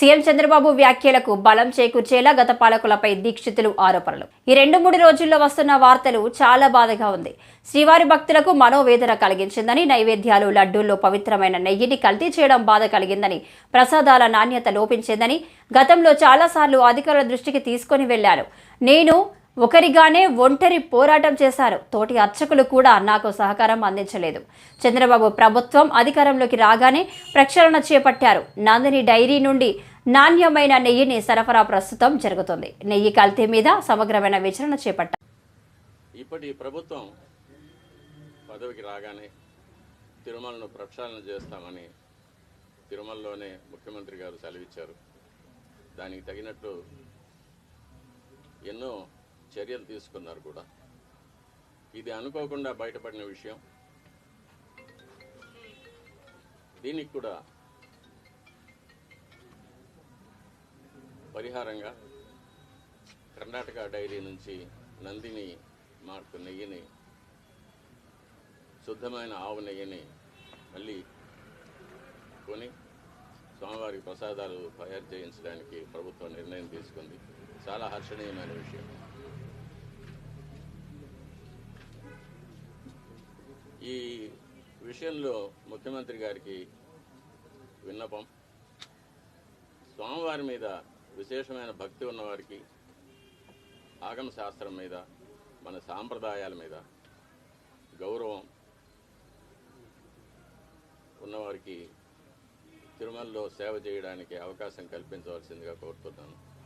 CM Chandrababu వ్యాఖ్యలకు బలం చేకూర్చేలా గత పాలకులపై దీక్షితులు ఆరోపణలు. ఈ రెండు మూడు రోజుల్లో వస్తున్న వార్తలు చాలా బాధగా ఉంది. శ్రీవారి భక్తులకు మనోవేదన కలిగించిందని నైవేద్యాలు లడ్డూల్లో పవిత్రమైన నెయ్యిని కల్తీ చేయడం బాధ కలిగిందని ప్రసాదాల నాణ్యత లోపించిందని గతంలో చాలాసార్లు అధికారుల దృష్టికి తీసుకొని వెళ్ళారు. నేను ఒకరిగానే ఒంటరి పోరాటం చేశారు. తోటి అర్చకులు కూడా నాకు సహకారం అందించలేదు. చంద్రబాబు ప్రభుత్వం అధికారంలోకి రాగానే ప్రక్షాళన చేపట్టారు. నందిని డైరీ నుండి నాణ్యమైన నెయ్యిని సరఫరా ప్రస్తుతం జరుగుతుంది. నెయ్యి కల్తీ మీద సమగ్రమైన విచారణ చేపట్టారు ఇప్పటి ప్రభుత్వం పదవికి రాగానే తిరుమలను ప్రక్షాళన చేస్తామని తిరుమలలోనే ముఖ్యమంత్రి గారు సెలవిచ్చారు. దానికి తగినట్లు ఎన్నో చర్యలు తీసుకున్నారు కూడా. ఇది అనుకోకుండా బయటపడిన విషయం. దీనికి కూడా పరిహారంగా కర్ణాటక డైరీ నుంచి నందిని మార్కు నెయ్యిని శుద్ధమైన ఆవు నెయ్యిని మళ్ళీ కొని స్వామివారి ప్రసాదాలు తయారు చేయించడానికి ప్రభుత్వం నిర్ణయం తీసుకుంది. చాలా హర్షణీయమైన విషయం. ఈ విషయంలో ముఖ్యమంత్రి గారికి విన్నపం. స్వామివారి మీద విశేషమైన భక్తి ఉన్నవారికి ఆగమ శాస్త్రం మీద మన సాంప్రదాయాల మీద గౌరవం ఉన్నవారికి తిరుమలలో సేవ చేయడానికి అవకాశం కల్పించవలసిందిగా కోరుతున్నాను.